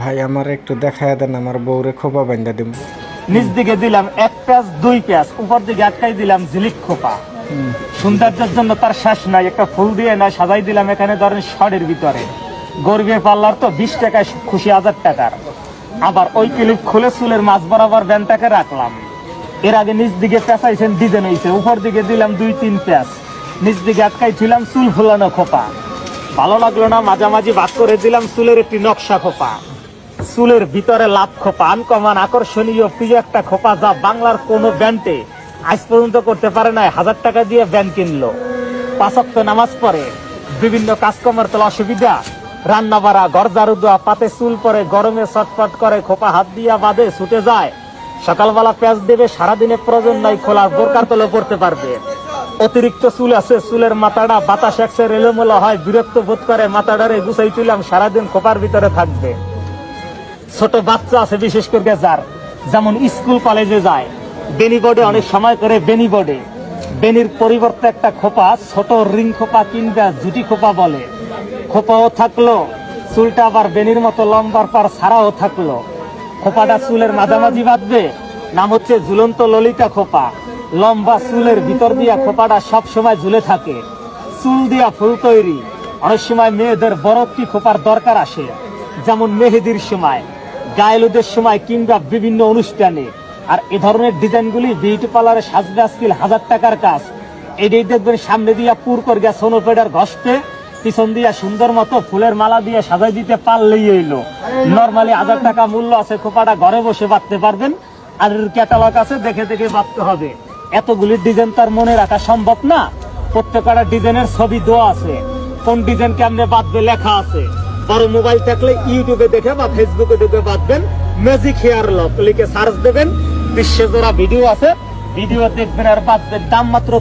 ভাই, আমার একটু দেখায় দেন, আমার বউরে খোপা বান্ধা দিব নিচ দিকে দিলাম এক প্যাঁচ দুই প্যাঁচ উপর দিকে আটকাই দিলাম ঝিলিক খোপা। সৌন্দর্যের জন্য তার শেষ নাই, একটা ফুল দিয়ে না সাজাই দিলাম এখানে ধরেন শরের ভিতরে। গর্বে পাল্লার তো বিশ টাকায় খুশি হাজার টাকার। আবার ওই ক্লিপ খুলে চুলের মাছ বরাবর ব্যানটাকে রাখলাম। এর আগে নিচ দিকে পেঁচাইছেন, ডিজাইন হয়েছে উপর দিকে দিলাম দুই, তিন প্যাঁচ নিচ দিকে আটকাই ছিলাম চুল ফুলানো খোপা। ভালো লাগল না, মাঝামাঝি ভাগ করে দিলাম চুলের একটি নকশা খোপা। চুলের ভিতরে লাভ খোপা, আনকমান, আকর্ষণীয়, প্রিয় একটা খোপা যা বাংলার কোন ব্যান্ডে আজ পর্যন্ত করতে পারে নাই, হাজার টাকা দিয়ে ব্যান্ড কিনলো। পাঁচক্ত নামাজ পড়ে, বিভিন্ন কাজকর্মের তো অসুবিধা রান্না বাড়া ঘর ঝাড়ু পাতে চুল পরে, গরমে ছটফট করে, খোপা হাত দিয়া বাঁধে, ছুটে যায়। সকালবেলা প্যাঁচ দেবে, সারাদিনে প্রয়োজন নাই, খোলার বোরকার তলে পড়তে পারবে। অতিরিক্ত চুল আছে, চুলের মাথাটা বাতাস একসের এলোমেলো হয়, বিরক্ত বোধ করে, মাথাটারে গুছাই তুলাম সারাদিন খোপার ভিতরে থাকবে। ছোট বাচ্চা আছে, বিশেষ করে যার। যেমন স্কুল, কলেজে যায়। বেনি বোর্ডে অনেক সময় করে বেনি বোর্ডে। বেনির পরিবর্তে একটা খোপা, ছোট রিং খোপা কিংবা জুটি খোপা বলে। খোপাও থাকল, চুলটা আবার বেনির মতো লম্বার পার ছাড়াও থাকল। খোপাটা চুলের মাঝামাঝি বাঁধবে, নাম হচ্ছে ঝুলন্ত ললিতা খোপা। লম্বা চুলের ভিতর দিয়া খোপাটা সব সময় ঝুলে থাকে। চুল দিয়া ফুল তৈরি। অনেক সময় মেয়েদের একটি খোপার দরকার আসে, যেমন মেহেদির সময়, গায়েলুদের সময় কিংবা বিভিন্ন অনুষ্ঠানে। আর এ ধরনের ডিজাইনগুলি বিউটি পার্লারে সাজবে আজকিল হাজার টাকার কাজ। এটাই দেখবেন সামনে দিয়া পুর করে গিয়া সোনোপেডার ঘষতে, পিছন দিয়া সুন্দর মতো ফুলের মালা দিয়ে সাজাই দিতে পারলেই এলো নর্মালি হাজার টাকা মূল্য আছে, খোপাটা ঘরে বসে বাঁধতে পারবেন। আর ক্যাটালগ আছে, দেখে দেখে বাঁধতে হবে। এতগুলি ডিজাইন তার মনে রাখা সম্ভব না। প্রত্যেকটা ডিজাইনের ছবি দেওয়া আছে। কোন ডিজাইন কেমনে বাঁধবে লেখা আছে। বড় মোবাইল থাকলে ইউটিউবে দেখে বা ফেসবুকে দেখে বাঁধবেন। ম্যাজিক হেয়ার লক লিখে সার্চ দেবেন। বিশ্বে জোড়া ভিডিও আছে। ভিডিও দেখবেন আর বাঁধবেন দাম মাত্র